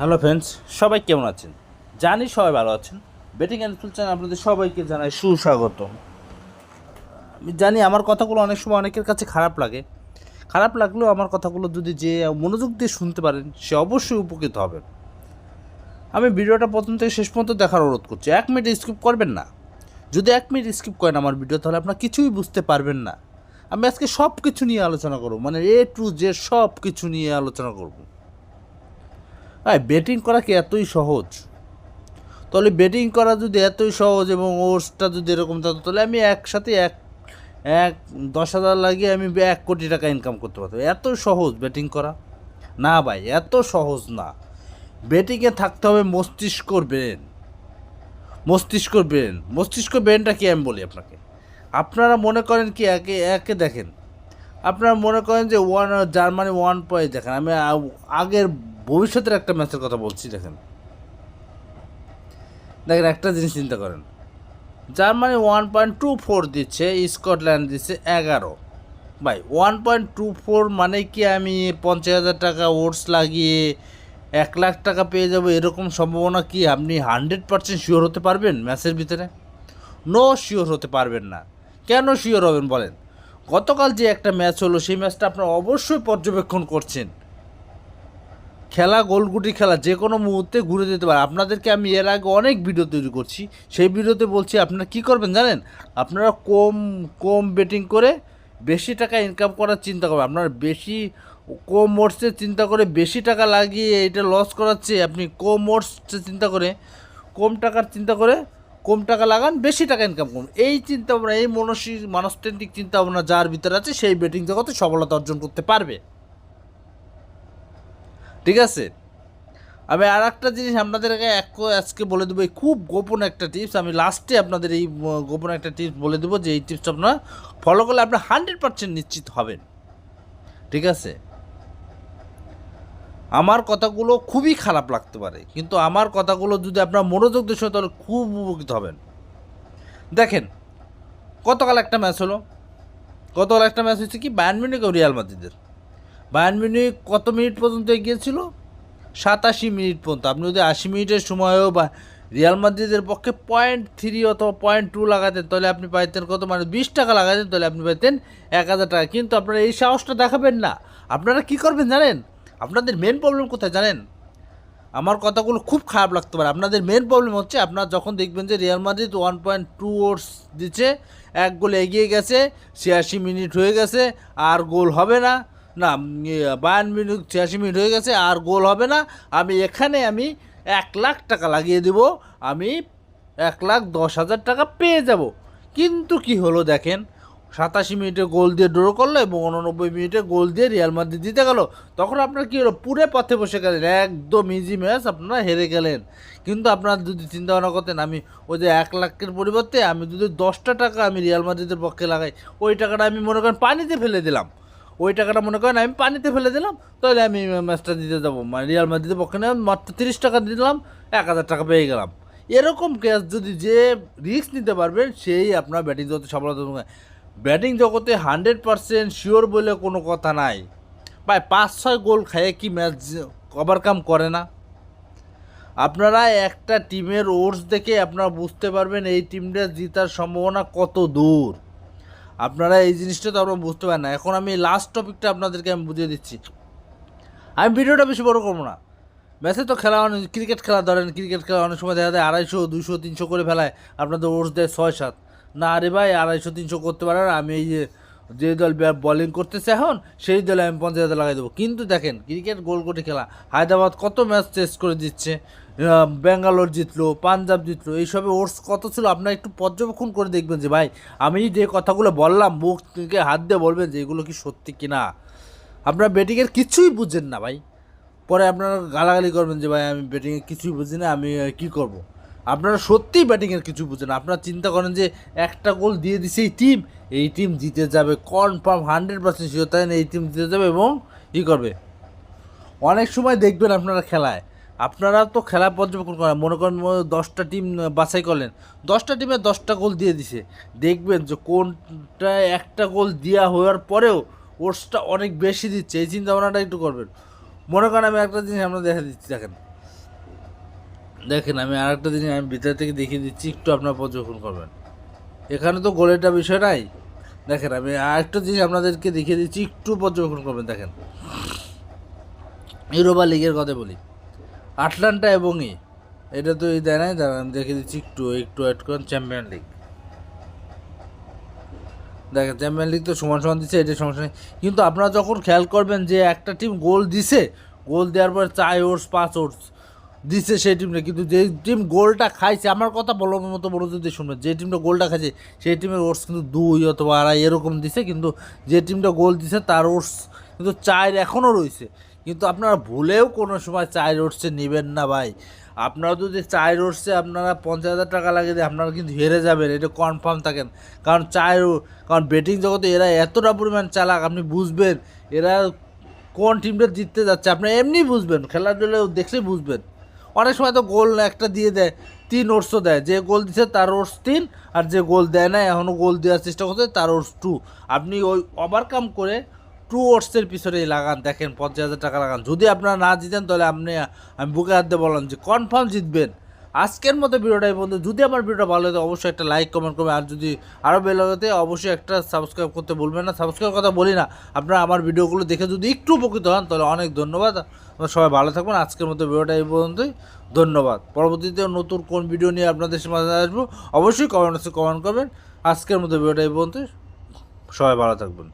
Hello friends, সবাই কেমন আছেন? জানি সবাই ভালো আছেন। বেটিং অ্যান্ড ফুল চ্যানেল আপনাদের সবাইকে জানাই সুস্বাগত আমি জানি আমার কথাগুলো অনেক সময় অনেকের কাছে খারাপ লাগে। খারাপ লাগলেও আমার কথাগুলো যদি যে মনোযোগ দিয়ে শুনতে পারেন, সে অবশ্যই উপকৃত হবেন। আমি ভিডিওটা প্রথম থেকে শেষ পর্যন্ত দেখার অনুরোধ করছি, এক মিনিট স্কিপ করবেন না। যদি এক মিনিট স্কিপ করেন আমার ভিডিও তাহলে আপনার কিছুই বুঝতে পারবেন না। আমি আজকে সব কিছু নিয়ে আলোচনা করব মানে এ টু জে সব কিছু নিয়ে আলোচনা করব। হ্যাঁ ব্যাটিং করা কি এতই সহজ? তাহলে ব্যাটিং করা যদি এতই সহজ এবং ওর্সটা যদি এরকম থাকতো তাহলে আমি একসাথে এক এক, দশ হাজার লাগিয়ে আমি এক কোটি টাকা ইনকাম করতে পারতাম। এত সহজ ব্যাটিং করা? না ভাই, এত সহজ না। ব্যাটিংয়ে থাকতে হবে মস্তিষ্কর ব্রেন মস্তিষ্কর ব্রেন মস্তিষ্ক ব্রেনটা কি আমি বলি আপনাকে? আপনারা মনে করেন কি একে একে দেখেন। আপনারা মনে করেন যে ওয়ান জার্মানি ওয়ান পয়েন্ট দেখেন। আমি আগের ভবিষ্যতের একটা ম্যাচের কথা বলছি, দেখেন। দেখেন, একটা জিনিস চিন্তা করেন। Germany one point two four দিচ্ছে, স্কটল্যান্ড দিচ্ছে এগারো। ভাই ওয়ান পয়েন্ট টু ফোর মানে কি আমি পঞ্চাশ হাজার টাকা ওটস লাগিয়ে এক লাখ টাকা পেয়ে যাব এরকম সম্ভাবনা কি আপনি হান্ড্রেড পার্সেন্ট শিওর হতে পারবেন ম্যাচের ভিতরে? নো শিওর হতে পারবেন না। কেন শিওর হবেন বলেন? গতকাল যে একটা ম্যাচ হলো, সেই ম্যাচটা আপনারা অবশ্যই পর্যবেক্ষণ করছেন। খেলা গোলগুটি খেলা, যে কোনো মুহূর্তে ঘুরে যেতে পারে। আপনাদেরকে আমি এর আগে অনেক ভিডিও তৈরি করছি। সেই ভিডিওতে বলছি, আপনারা কি করবেন জানেন? আপনারা কম কম বেটিং করে বেশি টাকা ইনকাম করার চিন্তা করবেন। আপনারা বেশি, কম মোটসে চিন্তা করে বেশি টাকা লাগিয়ে এটা লস করাচ্ছে, আপনি কম মোটসে চিন্তা করে, কম টাকার চিন্তা করে কম টাকা লাগান, বেশি টাকা ইনকাম করুন। এই চিন্তা ভাবনা এই মানসিক মানসতান্ত্রিক চিন্তা ভাবনা যার ভিতরে আছে, সেই বেটিং জগতে সফলতা অর্জন করতে পারবে। ঠিক আছে? আমি আর একটা জিনিস আপনাদেরকে এক আজকে বলে দেবো, এই খুব গোপন একটা টিপস আমি লাস্টে আপনাদের এই গোপন একটা টিপস বলে দেবো যে এই টিপসটা আপনারা ফলো করলে আপনি হান্ড্রেড পার্সেন্ট নিশ্চিত হবেন। ঠিক আছে? আমার কথাগুলো খুবই খারাপ লাগতে পারে, কিন্তু আমার কথাগুলো যদি আপনার মনোযোগ দিয়ে শোনেন তাহলে খুব উপকৃত হবেন। দেখেন, গতকাল একটা ম্যাচ হলো। গতকাল একটা ম্যাচ হয়েছে কি? বায়ান মিউনিক রিয়াল মাদ্রিদের বায়ান মিউনিক কত মিনিট পর্যন্ত এগিয়েছিল? সাতাশি মিনিট পর্যন্ত। আপনি যদি আশি মিনিটের সময়ও বা রিয়াল মাদ্রিদের পক্ষে পয়েন্ট থ্রি অথবা পয়েন্ট টু লাগাতেন, তাহলে আপনি পাইতেন কত? মানে বিশ টাকা লাগাতেন, তাহলে আপনি পাইতেন এক হাজার টাকা। কিন্তু আপনারা এই সাহসটা দেখাবেন না। আপনারা কি করবেন জানেন? আপনাদের মেন প্রবলেম কোথায় জানেন? আমার কথাগুলো খুব খারাপ লাগতে পারে। আপনাদের মেন প্রবলেম হচ্ছে, আপনারা যখন দেখবেন যে Real Madrid one point two odds দিচ্ছে, এক গোল এগিয়ে গেছে, ছিয়াশি মিনিট হয়ে গেছে, আর গোল হবে না। না বায়ান মিনিট, ছিয়াশি মিনিট হয়ে গেছে, আর গোল হবে না। আমি এখানে আমি এক লাখ টাকা লাগিয়ে দেব। আমি এক লাখ দশ হাজার টাকা পেয়ে যাব। কিন্তু কি হলো দেখেন, সাতাশি মিনিটে গোল দিয়ে ড্র করল এবং উননব্বই মিনিটে গোল দিয়ে রিয়াল মাদ্রিদ জিতে গেল। তখন আপনার কী হলো, পুরে পথে বসে গেলেন। একদম ইজি ম্যাচ আপনারা হেরে গেলেন। কিন্তু আপনারা যদি চিন্তা ভাবনা করতেন, আমি ওই যে এক লাখের পরিবর্তে আমি যদি দশটা টাকা আমি রিয়াল মাদ্রিদের পক্ষে লাগাই, ওই টাকাটা আমি মনে করেন পানিতে ফেলে দিলাম। ওই টাকাটা মনে করেন আমি পানিতে ফেলে দিলাম, তাহলে আমি ম্যাচটা দিতে যাব মানে রিয়াল মাদ্রিদের পক্ষে নিয়ে মাত্র তিরিশ টাকা দিলাম, এক হাজার টাকা পেয়ে গেলাম। এরকম ক্যাচ যদি যে রিস্ক নিতে পারবেন সেই আপনার ব্যাটিং জগতে সফলতা ব্যাটিং জগতে হান্ড্রেড পারসেন্ট শিওর বলে কোনো কথা নাই। ভাই, পাঁচ, ছয় গোল খাইয়ে কি ম্যাচ ওভারকাম করে না? আপনারা একটা টিমের ওর্স দেখে আপনারা বুঝতে পারবেন এই টিমটা জিতার সম্ভাবনা কত দূর। আপনারা এই জিনিসটা তো আপনারা বুঝতে পারেন না। এখন আমি লাস্ট টপিকটা আপনাদেরকে আমি বুঝিয়ে দিচ্ছি। আমি ভিডিওটা বেশি বড় করব না। ম্যাচে তো খেলা অনেক ক্রিকেট খেলা ধরেন ক্রিকেট খেলা অনেক সময় দেখা যায় আড়াইশো দুশো তিনশো করে ফেলায়। আপনাদের ওর্স দেয় ছয় সাত না আরে ভাই, আড়াইশো, তিনশো করতে পারেন আমি এই যে যে দল বলিং করতেছে এখন, সেই দলে আমি পঞ্চাশ হাজার লাগাই দেবো। কিন্তু দেখেন ক্রিকেট গোল কোটি খেলা, হায়দ্রাবাদ কত ম্যাচ টেস্ট করে দিচ্ছে ব্যাঙ্গালোর জিতলো, পাঞ্জাব জিতলো, এইসবে ওর্স কত ছিল আপনারা একটু পর্যবেক্ষণ করে দেখবেন যে, ভাই, আমি যে কথাগুলো বললাম, মুখ থেকে হাত দিয়ে বলবেন যে, এগুলো কি সত্যি কি না? আপনারা ব্যাটিংয়ের কিছুই বুঝেন না, ভাই। পরে আপনারা গালাগালি করবেন যে, ভাই, আমি ব্যাটিংয়ে কিছুই বুঝি না, আমি কি করব। আপনারা সত্যিই ব্যাটিংয়ের কিছু বুঝেন। আপনারা চিন্তা করেন যে একটা গোল দিয়ে দিছে এই টিম এই টিম জিতে যাবে কনফার্ম হান্ড্রেড পার্সেন্ট শিওর তাই এই টিম জিতে যাবে এবং কী করবে। অনেক সময় দেখবেন আপনারা খেলায়। আপনারা তো খেলা পর্যবেক্ষণ করেন, মনে করেন দশটা টিম বাছাই করলেন। দশটা টিমে দশটা গোল দিয়ে দিছে। দেখবেন যে কোনটা একটা গোল দেওয়া হওয়ার পরেও ওর্সটা অনেক বেশি দিচ্ছে। এই চিন্তা ভাবনাটা একটু করবেন। মনে করেন আমি একটা জিনিস আমরা দেখা দিচ্ছি, দেখেন। দেখেন, আমি আরেকটা জিনিস আমি ভিতর থেকে দেখিয়ে দিচ্ছি, একটু আপনার পর্যবেক্ষণ করবেন। এখানে তো গোলেটা বিষয় নাই। দেখেন, আমি আর একটা জিনিস আপনাদেরকে দেখিয়ে দিচ্ছি, একটু পর্যবেক্ষণ করবেন, দেখেন। ইউরোপা লিগের কথা বলি। আটলান্টা এবং ই, এটা তো এই দেয় নাই, দাঁড়ান, আমি দেখে দিচ্ছি, একটু একটু অ্যাড করেন চ্যাম্পিয়ন লিগ দেখেন চ্যাম্পিয়ন লিগ তো সমান সমান দিচ্ছে এটা সমস্যা নেই। কিন্তু আপনারা যখন খেয়াল করবেন যে একটা টিম গোল দিছে গোল দেওয়ার পর চার ওভার্স পাঁচ ওভার্স দিচ্ছে সেই টিমটা। কিন্তু যে টিম গোলটা খাইছে, আমার কথা বলার মতো বড় যদি শুনবেন যে টিমটা গোলটা খাইছে, সেই টিমের ওর্স কিন্তু দুই অথবা আড়াই এরকম দিছে, কিন্তু যে টিমটা গোল দিছে, তার ওর্স কিন্তু চার এখনও রয়েছে কিন্তু আপনারা ভুলেও কোনো সময় চার ওর্সে নেবেন না ভাই। আপনারা যদি চার ওর্সে আপনারা পঞ্চাশ হাজার টাকা লাগিয়ে দিয়ে আপনারা কিন্তু হেরে যাবেন, এটা কনফার্ম থাকেন। কারণ চার, কারণ ব্যাটিং জগতে এরা এতটা পরিমাণ চালাক, আপনি বুঝবেন, এরা কোন টিমটা জিততে যাচ্ছে, আপনি এমনি বুঝবেন খেলাধুলা দেখলেই বুঝবেন। অনেক সময় তো গোল একটা দিয়ে দেয়, তিন ওর্সও দেয়। যে গোল দিচ্ছে তার ওর্স তিন, আর যে গোল দেয় না এখনও গোল দেওয়ার চেষ্টা করছে, তার ওর্স টু আপনি ওই ওভারকাম করে টু ওর্সের পিছনে লাগান, দেখেন পঞ্চাশ হাজার টাকা লাগান। যদি আপনারা না জিতেন, তাহলে আপনি, আমি বুকে হাত দিয়ে বললাম যে কনফার্ম জিতবেন। আজকের মতো ভিডিওটাই বন্ধু। যদি আমার ভিডিওটা ভালো লাগে, অবশ্যই একটা লাইক কমেন্ট করবেন। আর যদি আরও ভালো লাগে অবশ্যই একটা সাবস্ক্রাইব করতে বলবেন না। সাবস্ক্রাইব কথা বলি না। আপনারা আমার ভিডিওগুলো দেখে যদি একটু উপকৃত হন, তাহলে অনেক ধন্যবাদ। আপনারা সবাই ভালো থাকবেন। আজকের মতো ভিডিওটা এই পর্যন্তই। ধন্যবাদ। পরবর্তীতে নতুন কোন ভিডিও নিয়ে আপনাদের মাঝে আসব, অবশ্যই কমেন্ট কমেন্ট করবেন। আজকের মতো ভিডিওটা এই পর্যন্তই। সবাই ভালো থাকবেন।